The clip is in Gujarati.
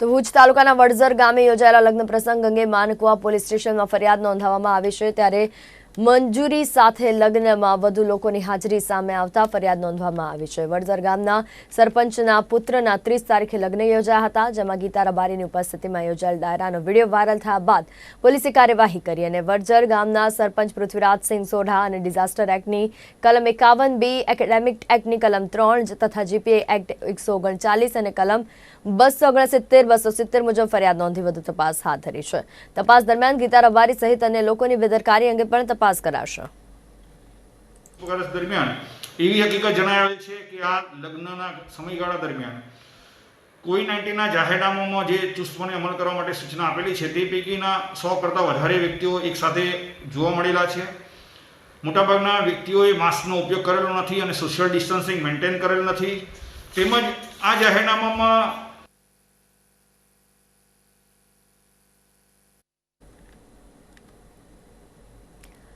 તો ભુજ તાલુકાના વડઝર ગામે યોજાયેલા લગ્ન પ્રસંગ અંગે માનકુવા પોલીસ સ્ટેશનમાં ફરિયાદ નોંધાવવામાં આવી છે. ત્યારે મંજૂરી સાથે લગ્નમાં વધુ લોકોની હાજરી સામે આવતા ફરિયાદ નોંધવામાં આવી છે. વડઝર ગામના સરપંચના પુત્રના ત્રીસ તારીખે લગ્ન યોજાયા હતા, જેમાં ગીતા રબારીની ઉપસ્થિતિમાં યોજાયેલ ડાયરાનો વીડિયો વાયરલ થયા બાદ પોલીસે કાર્યવાહી કરી અને વડઝર ગામના સરપંચ પૃથ્વીરાજસિંહ સોઢા અને ડિઝાસ્ટર એક્ટની કલમ એકાવન બી, એકેડેમિક એક્ટની કલમ ત્રણ તથા જીપીએ એક્ટ એકસો ઓગણચાલીસ અને કલમ બસો ઓગણસિત્તેર, બસો સિત્તેર મુજબ ફરિયાદ નોંધી વધુ તપાસ હાથ ધરી છે. તપાસ દરમિયાન ગીતા રબારી સહિત અન્ય લોકોની બેદરકારી અંગે પણ તપાસ કરાશે એવી હકીકત જણાવેલ છે કે આ લગ્નના સમયગાળા દરમિયાન કોઈ નાઇન્ટીના જાહેરનામામાં જે ચુસ્તપણે અમલ કરવા માટે સૂચના આપેલી છે તે પૈકીના સો કરતાં વધારે વ્યક્તિઓ એકસાથે જોવા મળેલા છે. મોટાભાગના વ્યક્તિઓએ માસ્કનો ઉપયોગ કરેલો નથી અને સોશિયલ ડિસ્ટન્સિંગ મેન્ટેન કરેલ નથી. તેમજ આ જાહેરનામામાં